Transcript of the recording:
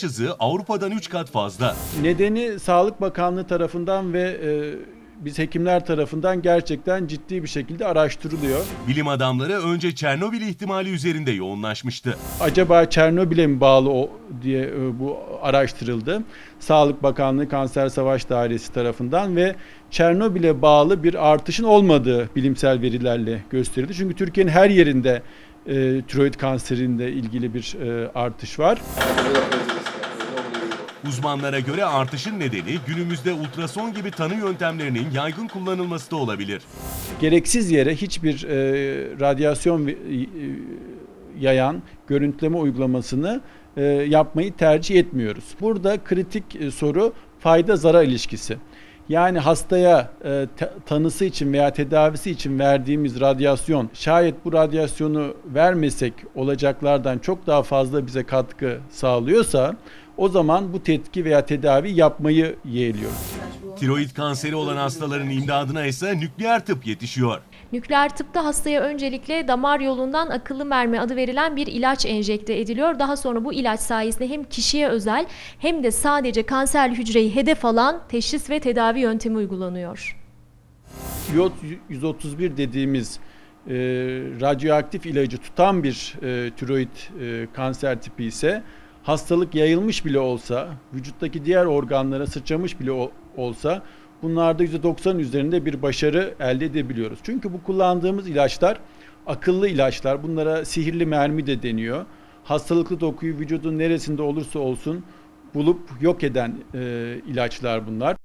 hızı Avrupa'dan 3 kat fazla. Nedeni Sağlık Bakanlığı tarafından ve e, biz hekimler tarafından gerçekten ciddi bir şekilde araştırılıyor. Bilim adamları önce Çernobil ihtimali üzerinde yoğunlaşmıştı. Acaba Çernobil'e mi bağlı o diye e, bu araştırıldı. Sağlık Bakanlığı Kanser Savaş Dairesi tarafından ve Çernobil'e bağlı bir artışın olmadığı bilimsel verilerle gösterildi. Çünkü Türkiye'nin her yerinde e, tiroid kanserinde ilgili bir e, artış var. Uzmanlara göre artışın nedeni günümüzde ultrason gibi tanı yöntemlerinin yaygın kullanılması da olabilir. gereksiz yere hiçbir e, radyasyon e, yayan görüntüleme uygulamasını e, yapmayı tercih etmiyoruz. Burada kritik e, soru fayda zarar ilişkisi. Yani hastaya e, tanısı için veya tedavisi için verdiğimiz radyasyon şayet bu radyasyonu vermesek olacaklardan çok daha fazla bize katkı sağlıyorsa o zaman bu tetki veya tedavi yapmayı yeğliyoruz. Tiroid kanseri olan hastaların imdadına ise nükleer tıp yetişiyor. Nükleer tıpta hastaya öncelikle damar yolundan akıllı mermi adı verilen bir ilaç enjekte ediliyor. Daha sonra bu ilaç sayesinde hem kişiye özel hem de sadece kanserli hücreyi hedef alan teşhis ve tedavi yöntemi uygulanıyor. Iot 131 dediğimiz e, radyoaktif ilacı tutan bir e, tiroid e, kanser tipi ise hastalık yayılmış bile olsa, vücuttaki diğer organlara sıçramış bile olsa bunlarda %90 üzerinde bir başarı elde edebiliyoruz. Çünkü bu kullandığımız ilaçlar akıllı ilaçlar. Bunlara sihirli mermi de deniyor. Hastalıklı dokuyu vücudun neresinde olursa olsun bulup yok eden e, ilaçlar bunlar.